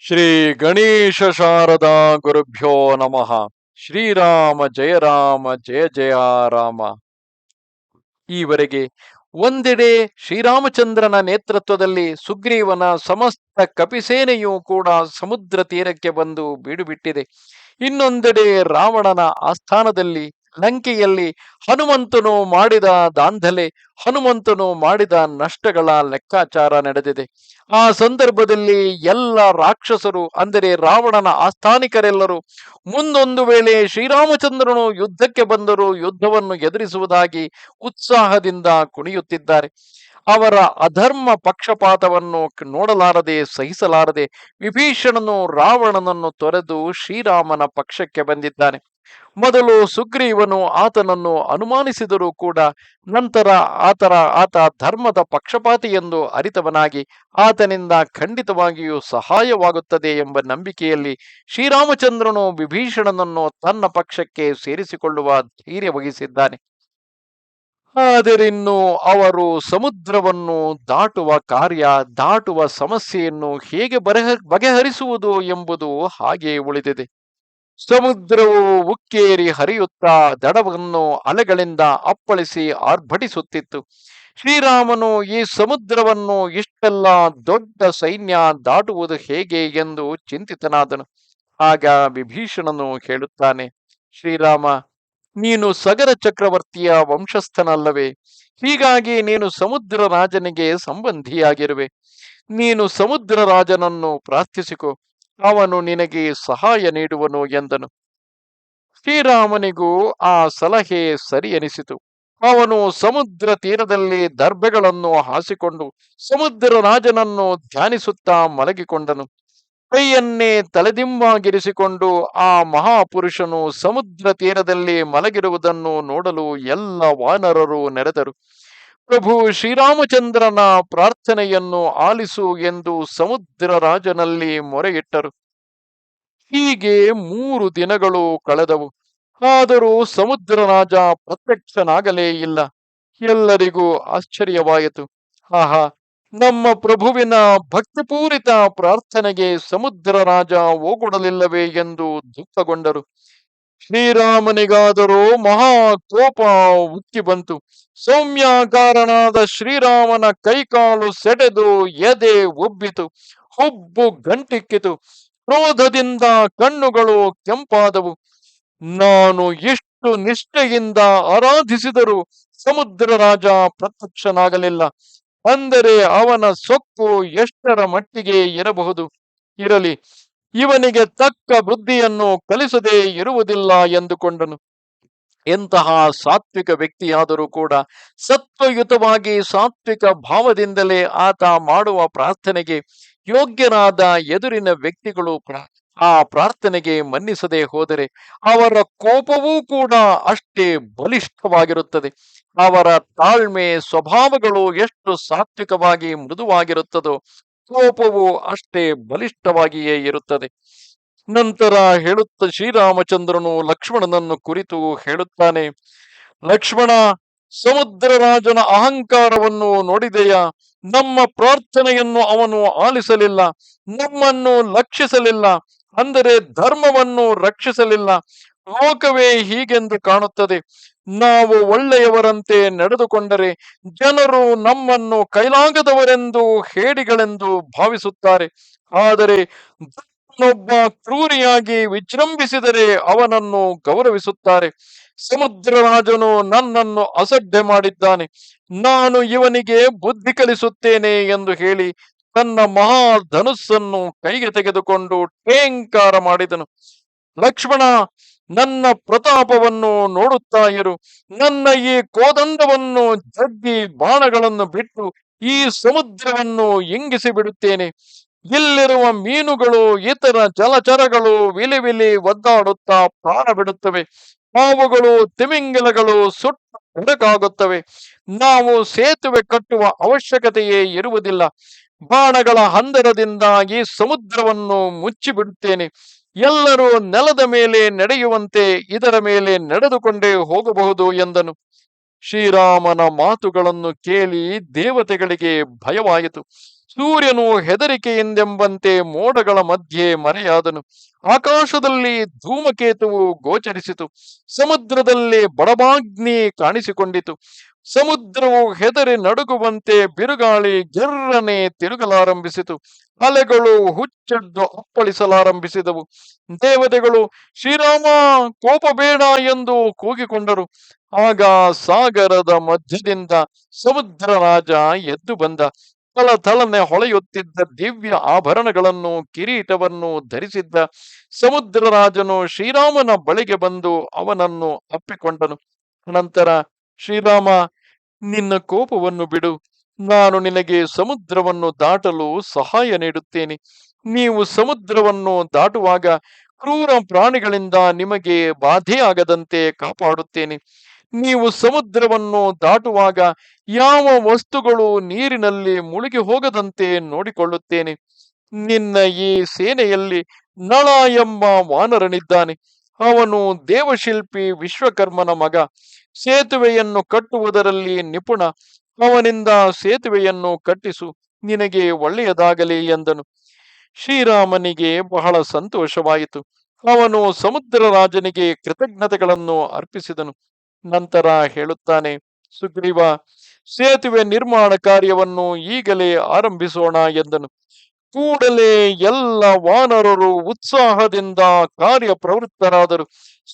ಶ್ರೀ ಗಣೇಶ ಶಾರದಾ ಗುರುಭ್ಯೋ ನಮಃ. ಶ್ರೀರಾಮ ಜಯ ರಾಮ ಜಯ ಜಯ ರಾಮ. ಈವರೆಗೆ ಒಂದೆಡೆ ಶ್ರೀರಾಮಚಂದ್ರನ ನೇತೃತ್ವದಲ್ಲಿ ಸುಗ್ರೀವನ ಸಮಸ್ತ ಕಪಿಸೇನೆಯೂ ಕೂಡ ಸಮುದ್ರ ತೀರಕ್ಕೆ ಬಂದು ಬೀಡುಬಿಟ್ಟಿದೆ. ಇನ್ನೊಂದೆಡೆ ರಾವಣನ ಆಸ್ಥಾನದಲ್ಲಿ ಲಂಕೆಯಲ್ಲಿ ಹನುಮಂತನು ಮಾಡಿದ ದಾಂಧಲೆ, ಹನುಮಂತನು ಮಾಡಿದ ನಷ್ಟಗಳ ಲೆಕ್ಕಾಚಾರ ನಡೆದಿದೆ. ಆ ಸಂದರ್ಭದಲ್ಲಿ ಎಲ್ಲ ರಾಕ್ಷಸರು, ಅಂದರೆ ರಾವಣನ ಆಸ್ಥಾನಿಕರೆಲ್ಲರೂ ಮುಂದೊಂದು ವೇಳೆ ಶ್ರೀರಾಮಚಂದ್ರನು ಯುದ್ಧಕ್ಕೆ ಬಂದರೂ ಯುದ್ಧವನ್ನು ಎದುರಿಸುವುದಾಗಿ ಉತ್ಸಾಹದಿಂದ ಕುಣಿಯುತ್ತಿದ್ದಾರೆ. ಅವರ ಅಧರ್ಮ ಪಕ್ಷಪಾತವನ್ನು ನೋಡಲಾರದೆ, ಸಹಿಸಲಾರದೆ ವಿಭೀಷಣನು ರಾವಣನನ್ನು ತೊರೆದು ಶ್ರೀರಾಮನ ಪಕ್ಷಕ್ಕೆ ಬಂದಿದ್ದಾನೆ. ಮೊದಲು ಸುಗ್ರೀವನು ಆತನನ್ನು ಅನುಮಾನಿಸಿದರೂ ಕೂಡ ನಂತರ ಆತರ, ಆತ ಧರ್ಮದ ಪಕ್ಷಪಾತಿ ಎಂದು ಅರಿತವನಾಗಿ ಆತನಿಂದ ಖಂಡಿತವಾಗಿಯೂ ಸಹಾಯವಾಗುತ್ತದೆ ಎಂಬ ನಂಬಿಕೆಯಲ್ಲಿ ಶ್ರೀರಾಮಚಂದ್ರನು ವಿಭೀಷಣನನ್ನು ತನ್ನ ಪಕ್ಷಕ್ಕೆ ಸೇರಿಸಿಕೊಳ್ಳುವ ಧೈರ್ಯ ವಹಿಸಿದ್ದಾನೆ. ಆದರಿನ್ನು ಅವರು ಸಮುದ್ರವನ್ನು ದಾಟುವ ಕಾರ್ಯ, ದಾಟುವ ಸಮಸ್ಯೆಯನ್ನು ಹೇಗೆ ಬರೆಹ, ಬಗೆಹರಿಸುವುದು ಎಂಬುದು ಹಾಗೆ ಉಳಿದಿದೆ. ಸಮುದ್ರವು ಉಕ್ಕೇರಿ ಹರಿಯುತ್ತಾ ದಡವನ್ನು ಅಲೆಗಳಿಂದ ಅಪ್ಪಳಿಸಿ ಆರ್ಭಟಿಸುತ್ತಿತ್ತು. ಶ್ರೀರಾಮನು ಈ ಸಮುದ್ರವನ್ನು ಇಷ್ಟೆಲ್ಲ ದೊಡ್ಡ ಸೈನ್ಯ ದಾಟುವುದು ಹೇಗೆ ಎಂದು ಚಿಂತಿತನಾದನು. ಆಗ ವಿಭೀಷಣನು ಹೇಳುತ್ತಾನೆ, ಶ್ರೀರಾಮ, ನೀನು ಸಗರ ಚಕ್ರವರ್ತಿಯ ವಂಶಸ್ಥನಲ್ಲವೇ. ಹೀಗಾಗಿ ನೀನು ಸಮುದ್ರ ರಾಜನಿಗೆ ಸಂಬಂಧಿಯಾಗಿರುವೆ. ನೀನು ಸಮುದ್ರ ರಾಜನನ್ನು ಪ್ರಾರ್ಥಿಸಿಕೊ. ಅವನು ನಿನಗೆ ಸಹಾಯ ನೀಡುವನು ಎಂದನು. ಶ್ರೀರಾಮನಿಗೂ ಆ ಸಲಹೆ ಸರಿ ಎನಿಸಿತು. ಅವನು ಸಮುದ್ರ ತೀರದಲ್ಲಿ ದರ್ಬೆಗಳನ್ನು ಹಾಸಿಕೊಂಡು ಸಮುದ್ರ ರಾಜನನ್ನು ಧ್ಯಾನಿಸುತ್ತಾ ಮಲಗಿಕೊಂಡನು. ಕೈಯನ್ನೇ ತಲೆದಿಂಬಾಗಿರಿಸಿಕೊಂಡು ಆ ಮಹಾಪುರುಷನು ಸಮುದ್ರ ತೀರದಲ್ಲಿ ಮಲಗಿರುವುದನ್ನು ನೋಡಲು ಎಲ್ಲ ವಾನರರು ನೆರೆದರು. ಪ್ರಭು ಶ್ರೀರಾಮಚಂದ್ರನ ಪ್ರಾರ್ಥನೆಯನ್ನು ಆಲಿಸು ಎಂದು ಸಮುದ್ರ ರಾಜನಲ್ಲಿ ಮೊರೆಯಿಟ್ಟರು. ಹೀಗೆ ಮೂರು ದಿನಗಳು ಕಳೆದವು. ಆದರೂ ಸಮುದ್ರ ರಾಜ ಪ್ರತ್ಯಕ್ಷನಾಗಲೇ ಇಲ್ಲ. ಎಲ್ಲರಿಗೂ ಆಶ್ಚರ್ಯವಾಯಿತು. ಆಹಾ, ನಮ್ಮ ಪ್ರಭುವಿನ ಭಕ್ತಿಪೂರಿತ ಪ್ರಾರ್ಥನೆಗೆ ಸಮುದ್ರ ರಾಜ ಓಗೊಡಲಿಲ್ಲವೇ ಎಂದು ದುಃಖಗೊಂಡರು. ಶ್ರೀರಾಮನಿಗಾದರೂ ಮಹಾ ಕೋಪ ಉಕ್ಕಿ ಬಂತು. ಸೌಮ್ಯಾಕಾರನಾದ ಶ್ರೀರಾಮನ ಕೈಕಾಲು ಸೆಡೆದು ಎದೆ ಒಬ್ಬಿತು. ಹುಬ್ಬು ಗಂಟಿಕ್ಕಿತು. ಕ್ರೋಧದಿಂದ ಕಣ್ಣುಗಳು ಕೆಂಪಾದವು. ನಾನು ಎಷ್ಟು ನಿಷ್ಠೆಯಿಂದ ಆರಾಧಿಸಿದರೂ ಸಮುದ್ರ ರಾಜ ಪ್ರತ್ಯಕ್ಷನಾಗಲಿಲ್ಲ. ಅಂದರೆ ಅವನ ಸೊಕ್ಕು ಎಷ್ಟರ ಮಟ್ಟಿಗೆ ಇರಬಹುದು? ಇರಲಿ. ಇವನಿಗೆ ತಕ್ಕ ಬುದ್ಧಿಯನ್ನು ಕಲಿಸದೇ ಇರುವುದಿಲ್ಲ ಎಂದುಕೊಂಡನು. ಎಂತಹ ಸಾತ್ವಿಕ ವ್ಯಕ್ತಿಯಾದರೂ ಕೂಡ ಸತ್ವಯುತವಾಗಿ ಸಾತ್ವಿಕ ಭಾವದಿಂದಲೇ ಆತ ಮಾಡುವ ಪ್ರಾರ್ಥನೆಗೆ ಯೋಗ್ಯನಾದ ಎದುರಿನ ವ್ಯಕ್ತಿಗಳು ಆ ಪ್ರಾರ್ಥನೆಗೆ ಮನ್ನಿಸದೆ ಹೋದರೆ ಅವರ ಕೋಪವೂ ಕೂಡ ಅಷ್ಟೇ ಬಲಿಷ್ಠವಾಗಿರುತ್ತದೆ. ಅವರ ತಾಳ್ಮೆ ಸ್ವಭಾವಗಳು ಎಷ್ಟು ಸಾತ್ವಿಕವಾಗಿ ಮೃದುವಾಗಿರುತ್ತದೋ ಕೋಪವು ಅಷ್ಟೇ ಬಲಿಷ್ಠವಾಗಿಯೇ ಇರುತ್ತದೆ. ನಂತರ ಹೇಳುತ್ತ ಶ್ರೀರಾಮಚಂದ್ರನು ಲಕ್ಷ್ಮಣನನ್ನು ಕುರಿತು ಹೇಳುತ್ತಾನೆ, ಲಕ್ಷ್ಮಣ, ಸಮುದ್ರ ರಾಜನ ಅಹಂಕಾರವನ್ನು ನೋಡಿದೆಯಾ? ನಮ್ಮ ಪ್ರಾರ್ಥನೆಯನ್ನು ಅವನು ಆಲಿಸಲಿಲ್ಲ, ನಮ್ಮನ್ನು ಲಕ್ಷಿಸಲಿಲ್ಲ, ಅಂದರೆ ಧರ್ಮವನ್ನು ರಕ್ಷಿಸಲಿಲ್ಲ. ಲೋಕವೇ ಹೀಗೆಂದು ಕಾಣುತ್ತದೆ. ನಾವು ಒಳ್ಳೆಯವರಂತೆ ನಡೆದುಕೊಂಡರೆ ಜನರು ನಮ್ಮನ್ನು ಕೈಲಾಗದವರೆಂದು ಹೇಡಿಗಳೆಂದು ಭಾವಿಸುತ್ತಾರೆ. ಆದರೆ ಒಬ್ಬ ಕ್ರೂರಿಯಾಗಿ ವಿಜೃಂಭಿಸಿದರೆ ಅವನನ್ನು ಗೌರವಿಸುತ್ತಾರೆ. ಸಮುದ್ರ ರಾಜನು ನನ್ನನ್ನು ಅಸಡ್ಡೆ ಮಾಡಿದ್ದಾನೆ. ನಾನು ಇವನಿಗೆ ಬುದ್ಧಿ ಕಲಿಸುತ್ತೇನೆ ಎಂದು ಹೇಳಿ ತನ್ನ ಮಹಾ ಧನುಸ್ಸನ್ನು ಕೈಗೆ ತೆಗೆದುಕೊಂಡು ಟೇಂಕಾರ ಮಾಡಿದನು. ಲಕ್ಷ್ಮಣ ನನ್ನ ಪ್ರತಾಪವನ್ನು ನೋಡುತ್ತಾ ಇರು. ನನ್ನ ಈ ಕೋದಂಡವನ್ನು ಜಗ್ಗಿ ಬಾಣಗಳನ್ನು ಬಿಟ್ಟು ಈ ಸಮುದ್ರವನ್ನು ಎಂಗಿಸಿ ಬಿಡುತ್ತೇನೆ. ಇಲ್ಲಿರುವ ಮೀನುಗಳು, ಇತರ ಜಲಚರಗಳು ವಿಲಿ ವಿಲಿ ಒದ್ದಾಡುತ್ತಾ ಪ್ರಾಣ ಬಿಡುತ್ತವೆ. ಹಾವುಗಳು ತಿಮಿಂಗಿಲಗಳು ಸುಟ್ಟು ಹೊರಕಾಗುತ್ತವೆ ನಾವು ಸೇತುವೆ ಕಟ್ಟುವ ಅವಶ್ಯಕತೆಯೇ ಇರುವುದಿಲ್ಲ. ಬಾಣಗಳ ಹಂದರದಿಂದಾಗಿ ಸಮುದ್ರವನ್ನು ಮುಚ್ಚಿಬಿಡುತ್ತೇನೆ. ಎಲ್ಲರೂ ನೆಲದ ಮೇಲೆ ನಡೆಯುವಂತೆ ಇದರ ಮೇಲೆ ನಡೆದುಕೊಂಡೇ ಹೋಗಬಹುದು ಎಂದನು. ಶ್ರೀರಾಮನ ಮಾತುಗಳನ್ನು ಕೇಳಿ ದೇವತೆಗಳಿಗೆ ಭಯವಾಯಿತು. ಸೂರ್ಯನು ಹೆದರಿಕೆಯಿಂದೆಂಬಂತೆ ಮೋಡಗಳ ಮಧ್ಯೆ ಮರೆಯಾದನು. ಆಕಾಶದಲ್ಲಿ ಧೂಮಕೇತುವು ಗೋಚರಿಸಿತು. ಸಮುದ್ರದಲ್ಲಿ ಬಡಬಾಗ್ನಿ ಕಾಣಿಸಿಕೊಂಡಿತು. ಸಮುದ್ರವು ಹೆದರಿ ನಡುಗುವಂತೆ ಬಿರುಗಾಳಿ ಜರ್ರನೆ ತಿರುಗಲಾರಂಭಿಸಿತು. ಅಲೆಗಳು ಹುಚ್ಚೆದ್ದು ಅಪ್ಪಳಿಸಲಾರಂಭಿಸಿದವು. ದೇವತೆಗಳು, ಶ್ರೀರಾಮ, ಕೋಪ ಬೇಡ ಎಂದು ಕೂಗಿಕೊಂಡರು. ಆಗ ಸಾಗರದ ಮಧ್ಯದಿಂದ ಸಮುದ್ರ ರಾಜ ಎದ್ದು ಬಂದ. ತಳ ತಳನೆ ಹೊಳೆಯುತ್ತಿದ್ದ ದಿವ್ಯ ಆಭರಣಗಳನ್ನು, ಕಿರೀಟವನ್ನು ಧರಿಸಿದ್ದ ಸಮುದ್ರ ರಾಜನು ಶ್ರೀರಾಮನ ಬಳಿಗೆ ಬಂದು ಅವನನ್ನು ಅಪ್ಪಿಕೊಂಡನು. ನಂತರ, ಶ್ರೀರಾಮ, ನಿನ್ನ ಕೋಪವನ್ನು ಬಿಡು. ನಾನು ನಿನಗೆ ಸಮುದ್ರವನ್ನು ದಾಟಲು ಸಹಾಯ ನೀಡುತ್ತೇನೆ. ನೀವು ಸಮುದ್ರವನ್ನು ದಾಟುವಾಗ ಕ್ರೂರ ಪ್ರಾಣಿಗಳಿಂದ ನಿಮಗೆ ಬಾಧೆಯಾಗದಂತೆ ಕಾಪಾಡುತ್ತೇನೆ. ನೀವು ಸಮುದ್ರವನ್ನು ದಾಟುವಾಗ ಯಾವ ವಸ್ತುಗಳು ನೀರಿನಲ್ಲಿ ಮುಳುಗಿ ಹೋಗದಂತೆ ನೋಡಿಕೊಳ್ಳುತ್ತೇನೆ? ನಿನ್ನ ಈ ಸೇನೆಯಲ್ಲಿ ನಳ ಎಂಬ ವಾನರನಿದ್ದಾನೆ. ಅವನು ದೇವಶಿಲ್ಪಿ ವಿಶ್ವಕರ್ಮನ ಮಗ. ಸೇತುವೆಯನ್ನು ಕಟ್ಟುವುದರಲ್ಲಿ ನಿಪುಣ. ಅವನಿಂದ ಸೇತುವೆಯನ್ನು ಕಟ್ಟಿಸು. ನಿನಗೆ ಒಳ್ಳೆಯದಾಗಲಿ ಎಂದನು. ಶ್ರೀರಾಮನಿಗೆ ಬಹಳ ಸಂತೋಷವಾಯಿತು. ಅವನು ಸಮುದ್ರ ರಾಜನಿಗೆ ಕೃತಜ್ಞತೆಗಳನ್ನು ಅರ್ಪಿಸಿದನು. ನಂತರ ಹೇಳುತ್ತಾನೆ, ಸುಗ್ರೀವ, ಸೇತುವೆ ನಿರ್ಮಾಣ ಕಾರ್ಯವನ್ನು ಈಗಲೇ ಆರಂಭಿಸೋಣ ಎಂದನು. ಕೂಡಲೇ ಎಲ್ಲ ವಾನರರು ಉತ್ಸಾಹದಿಂದ ಕಾರ್ಯ ಪ್ರವೃತ್ತರಾದರು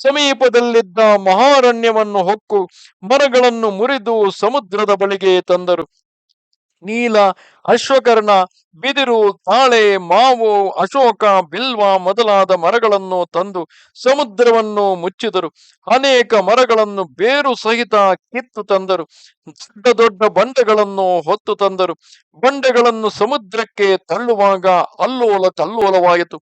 ಸಮೀಪದಲ್ಲಿದ್ದ ಮಹಾರಣ್ಯವನ್ನು ಹೊಕ್ಕು ಮರಗಳನ್ನು ಮುರಿದು ಸಮುದ್ರದ ಬಳಿಗೆ ತಂದರು. ನೀಲ, ಅಶ್ವಕರ್ಣ, ಬಿದಿರು, ತಾಳೆ, ಮಾವು, ಅಶೋಕ, ಬಿಲ್ವ ಮೊದಲಾದ ಮರಗಳನ್ನು ತಂದು ಸಮುದ್ರವನ್ನು ಮುಚ್ಚಿದರು. ಅನೇಕ ಮರಗಳನ್ನು ಬೇರು ಸಹಿತ ಕಿತ್ತು ತಂದರು. ದೊಡ್ಡ ದೊಡ್ಡ ಬಂಡೆಗಳನ್ನು ಹೊತ್ತು ತಂದರು. ಬಂಡೆಗಳನ್ನು ಸಮುದ್ರಕ್ಕೆ ತಳ್ಳುವಾಗ ಅಲ್ಲೋಲ ತಲ್ಲೋಲವಾಯಿತು.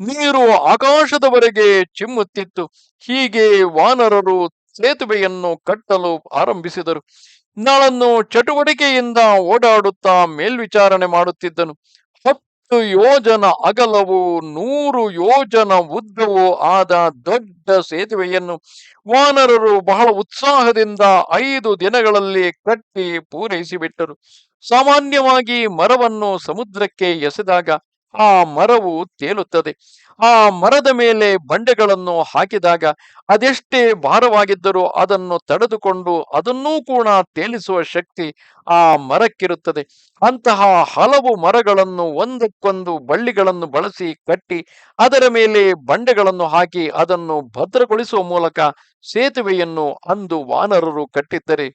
ನೀರು ಆಕಾಶದವರೆಗೆ ಚಿಮ್ಮುತ್ತಿತ್ತು. ಹೀಗೆ ವಾನರರು ಸೇತುವೆಯನ್ನು ಕಟ್ಟಲು ಆರಂಭಿಸಿದರು. ನಳನ್ನು ಚಟುವಟಿಕೆಯಿಂದ ಓಡಾಡುತ್ತಾ ಮೇಲ್ವಿಚಾರಣೆ ಮಾಡುತ್ತಿದ್ದನು. ಹತ್ತು ಯೋಜನ ಅಗಲವು ನೂರು ಯೋಜನ ಉದ್ದವು ಆದ ದೊಡ್ಡ ಸೇತುವೆಯನ್ನು ವಾನರರು ಬಹಳ ಉತ್ಸಾಹದಿಂದ ಐದು ದಿನಗಳಲ್ಲಿ ಕಟ್ಟಿ ಪೂರೈಸಿಬಿಟ್ಟರು. ಸಾಮಾನ್ಯವಾಗಿ ಮರವನ್ನು ಸಮುದ್ರಕ್ಕೆ ಎಸೆದಾಗ ಆ ಮರವು ತೇಲುತ್ತದೆ. ಆ ಮರದ ಮೇಲೆ ಬಂಡೆಗಳನ್ನು ಹಾಕಿದಾಗ ಅದೆಷ್ಟೇ ಭಾರವಾಗಿದ್ದರೂ ಅದನ್ನು ತಡೆದುಕೊಂಡು ಅದನ್ನೂ ಕೂಡ ತೇಲಿಸುವ ಶಕ್ತಿ ಆ ಮರಕ್ಕಿರುತ್ತದೆ. ಅಂತಹ ಹಲವು ಮರಗಳನ್ನು ಒಂದಕ್ಕೊಂದು ಬಳ್ಳಿಗಳನ್ನು ಬಳಸಿ ಕಟ್ಟಿ ಅದರ ಮೇಲೆ ಬಂಡೆಗಳನ್ನು ಹಾಕಿ ಅದನ್ನು ಭದ್ರಗೊಳಿಸುವ ಮೂಲಕ ಸೇತುವೆಯನ್ನು ಅಂದು ವಾನರರು ಕಟ್ಟಿದ್ದರೆ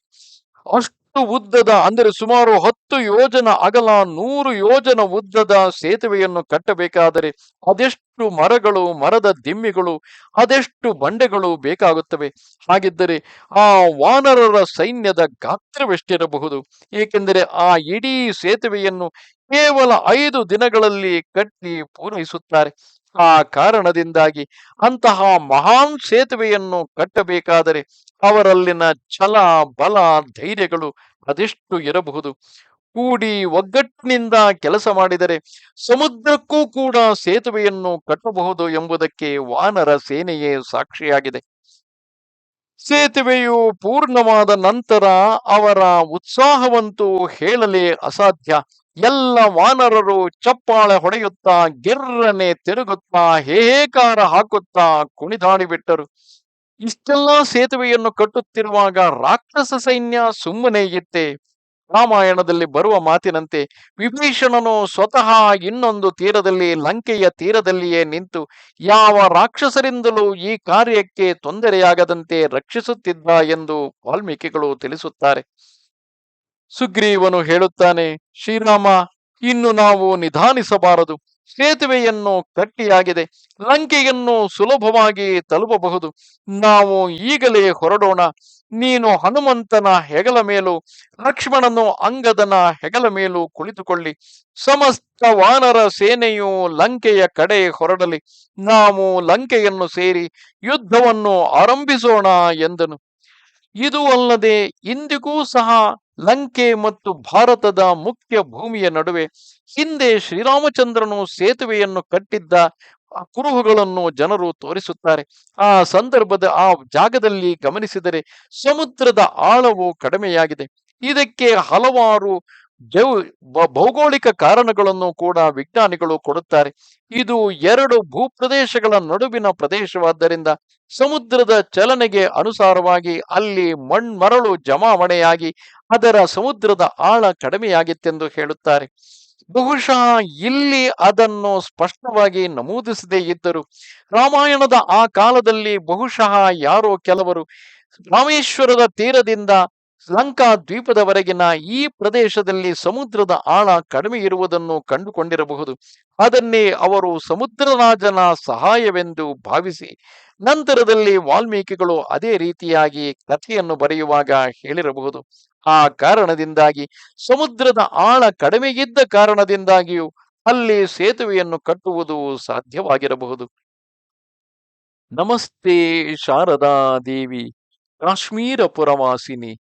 ಅಷ್ಟು ಉದ್ದದ, ಅಂದರೆ ಸುಮಾರು ಹತ್ತು ಯೋಜನ, ಅಗಲ ನೂರು ಯೋಜನ ಉದ್ದದ ಸೇತುವೆಯನ್ನು ಕಟ್ಟಬೇಕಾದರೆ ಅದೆಷ್ಟು ಮರಗಳು, ಮರದ ದಿಮ್ಮಿಗಳು, ಅದೆಷ್ಟು ಬಂಡೆಗಳು ಬೇಕಾಗುತ್ತವೆ? ಹಾಗಿದ್ದರೆ ಆ ವಾನರರ ಸೈನ್ಯದ ಗಾತ್ರವೆಷ್ಟಿರಬಹುದು? ಏಕೆಂದರೆ ಆ ಇಡೀ ಸೇತುವೆಯನ್ನು ಕೇವಲ ಐದು ದಿನಗಳಲ್ಲಿ ಕಟ್ಟಿ ಪೂರೈಸುತ್ತಾರೆ. ಆ ಕಾರಣದಿಂದಾಗಿ ಅಂತಹ ಮಹಾನ್ ಸೇತುವೆಯನ್ನು ಕಟ್ಟಬೇಕಾದರೆ ಅವರಲ್ಲಿನ ಛಲ, ಬಲ, ಧೈರ್ಯಗಳು ಅದೆಷ್ಟು ಇರಬಹುದು. ಕೂಡಿ ಒಗ್ಗಟ್ಟಿನಿಂದ ಕೆಲಸ ಮಾಡಿದರೆ ಸಮುದ್ರಕ್ಕೂ ಕೂಡ ಸೇತುವೆಯನ್ನು ಕಟ್ಟಬಹುದು ಎಂಬುದಕ್ಕೆ ವಾನರ ಸೇನೆಯೇ ಸಾಕ್ಷಿಯಾಗಿದೆ. ಸೇತುವೆಯು ಪೂರ್ಣವಾದ ನಂತರ ಅವರ ಉತ್ಸಾಹವಂತೂ ಹೇಳಲೇ ಅಸಾಧ್ಯ. ಎಲ್ಲ ವಾನರರು ಚಪ್ಪಾಳೆ ಹೊಡೆಯುತ್ತಾ ಗೆರ್ರನೆ ತಿರುಗುತ್ತಾ ಹೇಕಾರ ಹಾಕುತ್ತಾ ಕುಣಿದಾಡಿ ಬಿಟ್ಟರು. ಇಷ್ಟೆಲ್ಲಾ ಸೇತುವೆಯನ್ನು ಕಟ್ಟುತ್ತಿರುವಾಗ ರಾಕ್ಷಸ ಸೈನ್ಯ ಸುಮ್ಮನೆ ಇತ್ತೆ. ರಾಮಾಯಣದಲ್ಲಿ ಬರುವ ಮಾತಿನಂತೆ ವಿಭೀಷಣನು ಸ್ವತಃ ಇನ್ನೊಂದು ತೀರದಲ್ಲಿ ಲಂಕೆಯ ತೀರದಲ್ಲಿಯೇ ನಿಂತು ಯಾವ ರಾಕ್ಷಸರಿಂದಲೂ ಈ ಕಾರ್ಯಕ್ಕೆ ತೊಂದರೆಯಾಗದಂತೆ ರಕ್ಷಿಸುತ್ತಿದ್ದ ಎಂದು ವಾಲ್ಮೀಕಿಗಳು ತಿಳಿಸುತ್ತಾರೆ. ಸುಗ್ರೀವನು ಹೇಳುತ್ತಾನೆ, ಶ್ರೀರಾಮ, ಇನ್ನು ನಾವು ನಿಧಾನಿಸಬಾರದು. ಸೇತುವೆಯನ್ನು ಕಟ್ಟಿಯಾಗಿದೆ ಲಂಕೆಯನ್ನು ಸುಲಭವಾಗಿ ತಲುಪಬಹುದು. ನಾವು ಈಗಲೇ ಹೊರಡೋಣ. ನೀನು ಹನುಮಂತನ ಹೆಗಲ ಮೇಲೂ, ಲಕ್ಷ್ಮಣನು ಅಂಗದನ ಹೆಗಲ ಮೇಲೂ ಕುಳಿತುಕೊಳ್ಳಿ. ಸಮಸ್ತ ವಾನರ ಸೇನೆಯು ಲಂಕೆಯ ಕಡೆ ಹೊರಡಲಿ. ನಾವು ಲಂಕೆಯನ್ನು ಸೇರಿ ಯುದ್ಧವನ್ನು ಆರಂಭಿಸೋಣ ಎಂದನು. ಇದು ಅಲ್ಲದೆ ಇಂದಿಗೂ ಸಹ ಲಂಕೆ ಮತ್ತು ಭಾರತದ ಮುಖ್ಯ ಭೂಮಿಯ ನಡುವೆ ಹಿಂದೆ ಶ್ರೀರಾಮಚಂದ್ರನು ಸೇತುವೆಯನ್ನು ಕಟ್ಟಿದ್ದ ಕುರುಹುಗಳನ್ನು ಜನರು ತೋರಿಸುತ್ತಾರೆ. ಆ ಸಂದರ್ಭದ ಆ ಜಾಗದಲ್ಲಿ ಗಮನಿಸಿದರೆ ಸಮುದ್ರದ ಆಳವು ಕಡಿಮೆಯಾಗಿದೆ. ಇದಕ್ಕೆ ಹಲವಾರು ಭೌಗೋಳಿಕ ಕಾರಣಗಳನ್ನು ಕೂಡ ವಿಜ್ಞಾನಿಗಳು ಕೊಡುತ್ತಾರೆ. ಇದು ಎರಡು ಭೂಪ್ರದೇಶಗಳ ನಡುವಿನ ಪ್ರದೇಶವಾದ್ದರಿಂದ ಸಮುದ್ರದ ಚಲನೆಗೆ ಅನುಸಾರವಾಗಿ ಅಲ್ಲಿ ಮಣ್ಮರಳು ಜಮಾವಣೆಯಾಗಿ ಅದರ ಸಮುದ್ರದ ಆಳ ಕಡಿಮೆಯಾಗಿತ್ತೆಂದು ಹೇಳುತ್ತಾರೆ. ಬಹುಶಃ ಇಲ್ಲಿ ಅದನ್ನು ಸ್ಪಷ್ಟವಾಗಿ ನಮೂದಿಸದೇ ಇದ್ದರು ರಾಮಾಯಣದ ಆ ಕಾಲದಲ್ಲಿ ಬಹುಶಃ ಯಾರೋ ಕೆಲವರು ರಾಮೇಶ್ವರದ ತೀರದಿಂದ ಲಂಕಾ ದ್ವೀಪದವರೆಗಿನ ಈ ಪ್ರದೇಶದಲ್ಲಿ ಸಮುದ್ರದ ಆಳ ಕಡಿಮೆ ಇರುವುದನ್ನು ಕಂಡುಕೊಂಡಿರಬಹುದು. ಅದನ್ನೇ ಅವರು ಸಮುದ್ರರಾಜನ ಸಹಾಯವೆಂದು ಭಾವಿಸಿ, ನಂತರದಲ್ಲಿ ವಾಲ್ಮೀಕಿಗಳು ಅದೇ ರೀತಿಯಾಗಿ ಕಥೆಯನ್ನು ಬರೆಯುವಾಗ ಹೇಳಿರಬಹುದು. ಆ ಕಾರಣದಿಂದಾಗಿ, ಸಮುದ್ರದ ಆಳ ಕಡಿಮೆ ಇದ್ದ ಕಾರಣದಿಂದಾಗಿಯೂ ಅಲ್ಲಿ ಸೇತುವೆಯನ್ನು ಕಟ್ಟುವುದು ಸಾಧ್ಯವಾಗಿರಬಹುದು. ನಮಸ್ತೆ ಶಾರದಾ ದೇವಿ, ಕಾಶ್ಮೀರ ಪುರವಾಸಿನಿ.